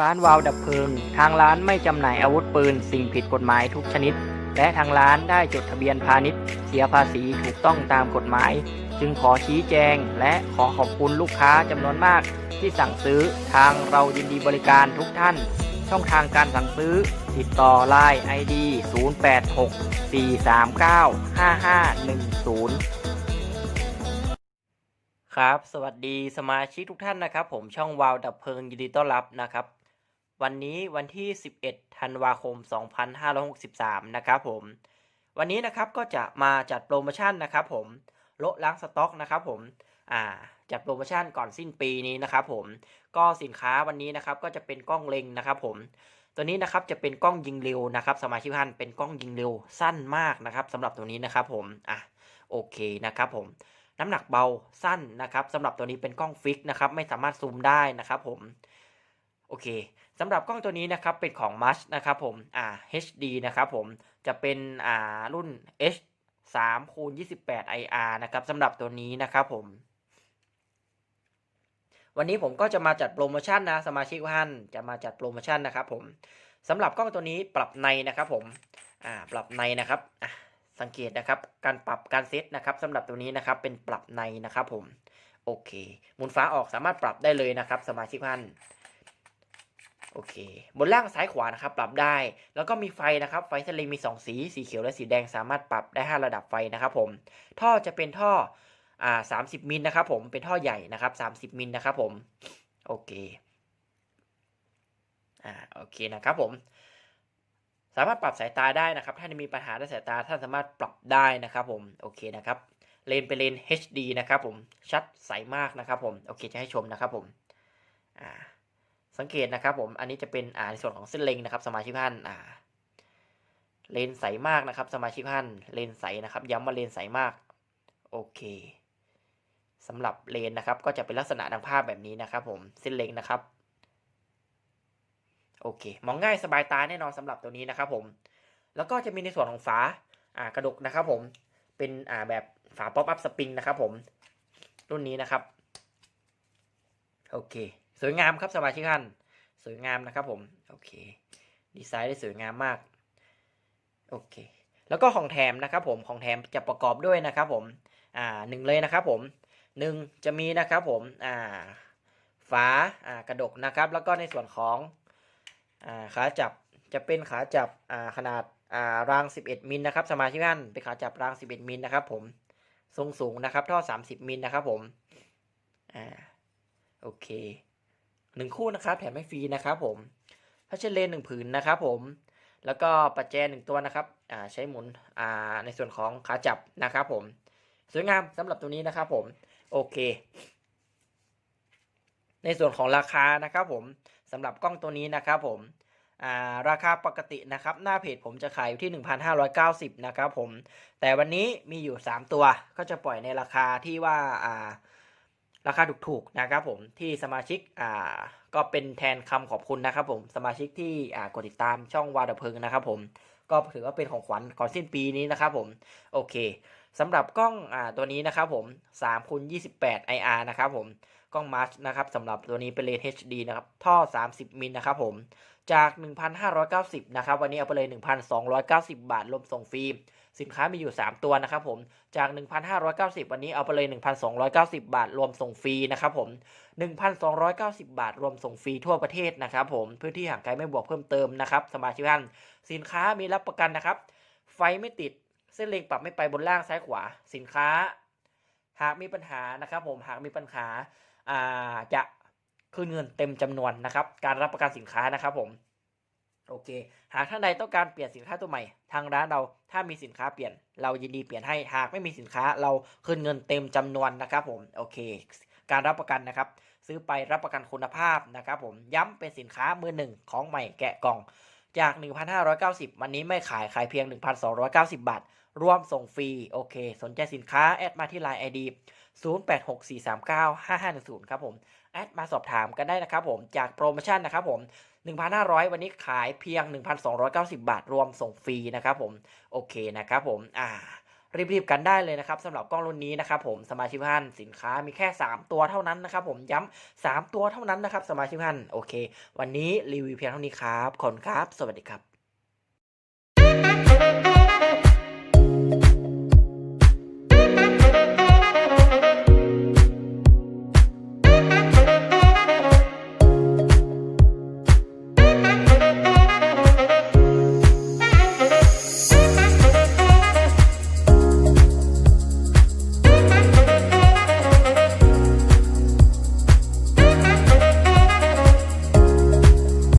ร้านวาวดับเพลิง ทางร้านไม่จำหน่ายอาวุธปืน สิ่งผิดกฎหมายทุกชนิด และทางร้านได้จดทะเบียนพาณิชย์ เสียภาษีถูกต้องตามกฎหมาย จึงขอชี้แจง และขอขอบคุณลูกค้าจำนวนมาก ที่สั่งซื้อทางเรายินดีบริการทุกท่าน ช่องทางการสั่งซื้อ ติดต่อ Line ID 0864395510ครับ สวัสดีสมาชิกทุกท่านนะครับ ผมช่องวาวดับเพลิงยินดีต้อนรับนะครับ วันนี้วันที่ 11 ธันวาคม 2563 นะครับผม วันนี้นะครับก็จะมาจัดโปรโมชั่นนะครับผมลดล้างสต็อกนะครับผมอ่าจัดโปรโมชั่นก่อนสิ้นปีนี้นะครับผมก็สินค้าวันนี้นะครับก็จะเป็นกล้องเล็งนะครับผมตัวนี้นะครับจะเป็นกล้องยิงเร็วนะครับสมาชิกท่านเป็นกล้องยิงเร็วสั้นมากนะครับสำหรับตัวนี้นะครับผมอะโอเคนะครับผมน้ำหนักเบาสั้นนะครับสำหรับตัวนี้เป็นกล้องฟิกนะครับไม่สามารถซูมได้นะครับผม โอเคสำหรับกล้องตัวนี้นะครับเป็นของ m a s นะครับผมอ่า HD นะครับผมจะเป็นอ่ารุ่น H 3คูณ28 IR นะครับสำหรับตัวนี้นะครับผม วันนี้ผมก็จะมาจัดโปรโมชั่นนะสมาชิกท่านจะมาจัดโปรโมชั่นนะครับผมสำหรับกล้องตัวนี้ปรับในนะครับผมอ่าปรับในนะครับอะสังเกตนะครับการปรับการเซตนะครับสำหรับตัวนี้นะครับเป็นปรับในนะครับผมโอเคหมุนฟ้าออกสามารถปรับได้เลยนะครับ สมาชิกท่าน โอเค บนล่างซ้ายขวานะครับ ปรับได้ แล้วก็มีไฟนะครับ ไฟสลิงมี 2 สี สีเขียวและสีแดงสามารถปรับได้ 5 ระดับไฟนะครับผม ท่อจะเป็นท่อ อ่า30มิลนะครับผม เป็นท่อใหญ่นะครับ30มิลนะครับผม โอเค อ่า โอเคนะครับผม สามารถปรับสายตาได้นะครับ ถ้ามีปัญหาด้านสายตา ท่านสามารถปรับได้นะครับผม โอเคนะครับ เลนเป็นเลน HD นะครับผม ชัดใสมากนะครับผม โอเค จะให้ชมนะครับผม อ่า สังเกตนะครับผมอันนี้จะเป็นอ่าในส่วนของเส้นเลงนะครับ สมาชิกท่านอ่าเลนใสมากนะครับ สมาชิกท่านเลนใสนะครับ ย้ำว่าเลนใสมากโอเคสำหรับเลนนะครับ ก็จะเป็นลักษณะดังภาพแบบนี้นะครับ ผมเส้นเลงนะครับโอเค มองง่ายสบายตาแน่นอนสำหรับตัวนี้นะครับผม แล้วก็จะมีในส่วนของฝาอ่ากระดกนะครับผม เป็นอ่าแบบฝาป๊อปอัพสปริงนะครับผม รุ่นนี้นะครับ โอเค สวยงามครับสมาชิกท่านสวยงามนะครับผมโอเคดีไซน์ได้สวยงามมากโอเคแล้วก็ของแถมนะครับผมของแถมจะประกอบด้วยนะครับผมอ่าหนึ่งเลยนะครับผมหนึ่งจะมีนะครับผมอ่าฝาอ่ากระดกนะครับ แล้วก็ในส่วนของอ่าขาจับจะเป็นขาจับอ่าขนาดอ่าราง 11 มิลนะครับสมาชิกท่านเป็นขาจับราง 11 มิลนะครับผมทรงสูงนะครับท่อ 30 มิลนะครับผมอ่าโอเค หนึ่งคู่นะครับแถมไม่ฟรีนะครับผมถ้าเช่นเลนหนึ่งผืนนะครับผมแล้วก็ปัจแจหนึ่งตัวนะครับอ่าใช้หมุนอ่าในส่วนของขาจับนะครับผมสวยงามสำหรับตัวนี้นะครับผมโอเค ในส่วนของราคานะครับผมสำหรับกล้องตัวนี้นะครับผมราคาปกตินะครับ หน้าเพจผมจะขายอยู่ที่ 1,590 นะครับผม แต่วันนี้มีอยู่ 3 ตัวก็จะปล่อยในราคาที่ว่า ราคาถูกๆนะครับผมที่สมาชิกอ่าก็เป็นแทนคำขอบคุณนะครับผมสมาชิกที่อ่ากดติดตามช่องวาดเพิงนะครับผมก็ถือว่าเป็นของขวัญก่อนสิ้นปีนี้นะครับผมโอเคสำหรับกล้องอ่าตัวนี้นะครับผม3คูณ28 IR นะครับผมกล้องมาร์ชนะครับสำหรับตัวนี้เป็นเลน HD นะครับท่อ 30 มิลนะครับผมจาก 1,590 นะครับ วันนี้เอาไปเลย 1,290 บาทรวมส่งฟรี สินค้ามีอยู่ 3 ตัวนะครับผม จาก 1,590 วันนี้เอาไปเลย 1,290 บาท รวมส่งฟรีนะครับผม 1,290 บาท รวมส่งฟรีทั่วประเทศนะครับผม พื้นที่ห่างไกลไม่บวกเพิ่มเติมนะครับ สมาชิกท่าน สินค้ามีรับประกันนะครับ ไฟไม่ติด เส้นเลงปรับไม่ไปบนล่างซ้ายขวา สินค้า หากมีปัญหานะครับผม หากมีปัญหาาจะคืนเงินเต็มจำนวนนะครับ การรับประกันสินค้านะครับผม โอเค หากท่านใดต้องการเปลี่ยนสินค้าตัวใหม่ ทางร้านเราถ้ามีสินค้าเปลี่ยน เรายินดีเปลี่ยนให้ หากไม่มีสินค้าเราคืนเงินเต็มจำนวนนะครับผม โอเค การรับประกันนะครับ ซื้อไปรับประกันคุณภาพนะครับผม ย้ำเป็นสินค้ามือหนึ่งของใหม่แกะกล่อง จาก 1,590 วันนี้ไม่ขายขายเพียง 1,290 บาท รวมส่งฟรี โอเค สนใจสินค้าแอดมาที่ Line ID 0864395510 ครับผม แอดมาสอบถามกันได้นะครับผม จากโปรโมชั่นนะครับผม 1,500 วันนี้ขายเพียง 1,290 บาทรวมส่งฟรีนะครับผมโอเคนะครับผมอ่ารีบๆกันได้เลยนะครับสำหรับกล้องรุ่นนี้นะครับผมสมาชิกท่านสินค้ามีแค่ 3 ตัวเท่านั้นนะครับผมย้ำ3ตัวเท่านั้นนะครับสมาชิกท่านโอเค วันนี้รีวิวเพียงเท่านี้ครับขอบคุณครับ สวัสดีครับ